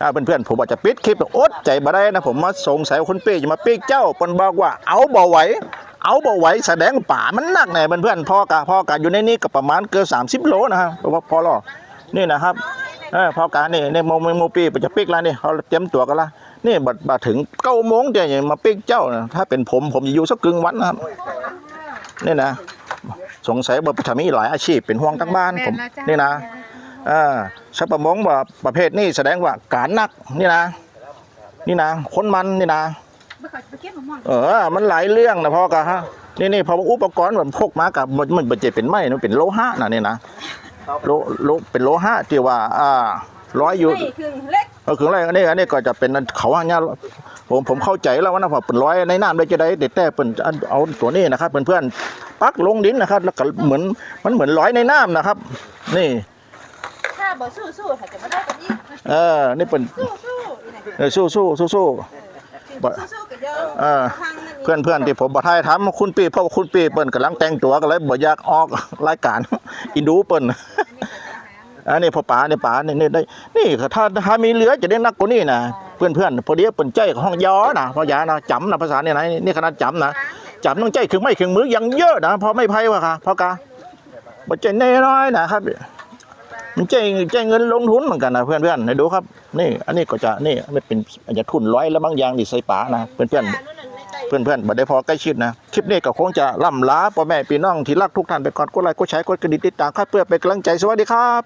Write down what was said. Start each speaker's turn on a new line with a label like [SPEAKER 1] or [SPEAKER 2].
[SPEAKER 1] ถ้าเพื่อนๆผมอาจจะปิดคลิปอดใจบ่ได้นะผมมาสงสัยว่าคุณเป้จะมาปีกเจ้าเปิ้นบอกว่าเอาบ่ไหวเอาบ่ไหวแสดงว่าป่ามันหนักแน่เพื่อนๆพ่อกะพ่อกะอยู่ในนี้ก็ประมาณเกิน30 โลนะครับเพราะว่าพอหรอนี่นะครับเออพอกะนี่ในโมโมโมปีจะปิกแล้วนี่เขาเตรียมตัวกันละนี่บัดบัดถึงเก้าโมงเดี๋ยวจะมาปิกเจ้านะถ้าเป็นผมผมจะอยู่สักกึ่งวันนะครับนี่นะสงสัยว่าจะมีหลายอาชีพเป็นห่วงทั้งบ้านผมนี่นะ อ่าชาวประมงว่าประเภทนี้แสดงว่าการนักนี่นะ นี่นะคนมันนี่นะเออ มันหลายเรื่องนะพ่อกะฮะนี่นี่พออุปกรณ์แบบพกมากับมันมันเป็นเป็นไม้นเป็นโลหะนะนี่นะโลโลเป็นโลหะที่ว่าอ่าร้อยอยู่
[SPEAKER 2] เอ
[SPEAKER 1] อคืออะไรอันนี้อันนี้ก็จะเป็นเขาว่าเนี่ยผมผมเข้าใจแล้วว่านะพอเป็นร้อยในน้ำได้จะได้เด็ดแต่เป็นเอาตัวนี้นะครับเพื่อนๆปักลงดินนะครับ แล้วก็เหมือนมันเหมือนร้อยในน้ำนะครับ นี่
[SPEAKER 2] บ่สู้ๆถ้าจะมาได้ก็ยิ่ง
[SPEAKER 1] เออนี่เป็น
[SPEAKER 2] สู้ๆอีไหน
[SPEAKER 1] เออสู้สู้สู้สู้บ่
[SPEAKER 2] สู้ๆก็เยอะ
[SPEAKER 1] เออ
[SPEAKER 2] ทางนั้น
[SPEAKER 1] เพื่อนเพื่อนที่ผมบอกให้ทำคุณปีเพราะว่าคุณปีเปิ้นกำลังแต่งตัวกันเลยบ่อยากออกรายการ อินดูเปิ้นอันนี้พอป๋าเนี่ยป๋าเนี่ยนี่ได้ นี่ถ้าถ้ามีเหลือจะได้นักกว่านี้นะเพื่อนเพื่อนพอดีเปิ้นใจของห้องยอนะพอยานะจำนะภาษาเนี่ยนะนี่ขนาดจำนะจำต้องใจเครื่องไม้เครื่องมือยังเยอะนะพอไม่ไพ่วะค่ะพอกาบ่ใจแน่น้อยนะครับ มันใจใจเงินลงทุนเหมือนกันนะเพื่อนเพื่อนให้ดูครับ นี่อันนี้ก็จะนี่ไม่เป็นอาจจะทุนร้อยแล้วบางอย่างดิใส่ป๋านะเพื่อนเพื่อนเพื่อนเพื่อนบ่ได้พอใกล้ชิดนะ คลิปนี้ก็คงจะล่ำลาพ่อแม่พี่น้องที่รักทุกท่านไปก่อนกดไลค์กดแชร์กดกระดิ่งติดตามครับเพื่อเป็นกำลังใจสวัสดีครับ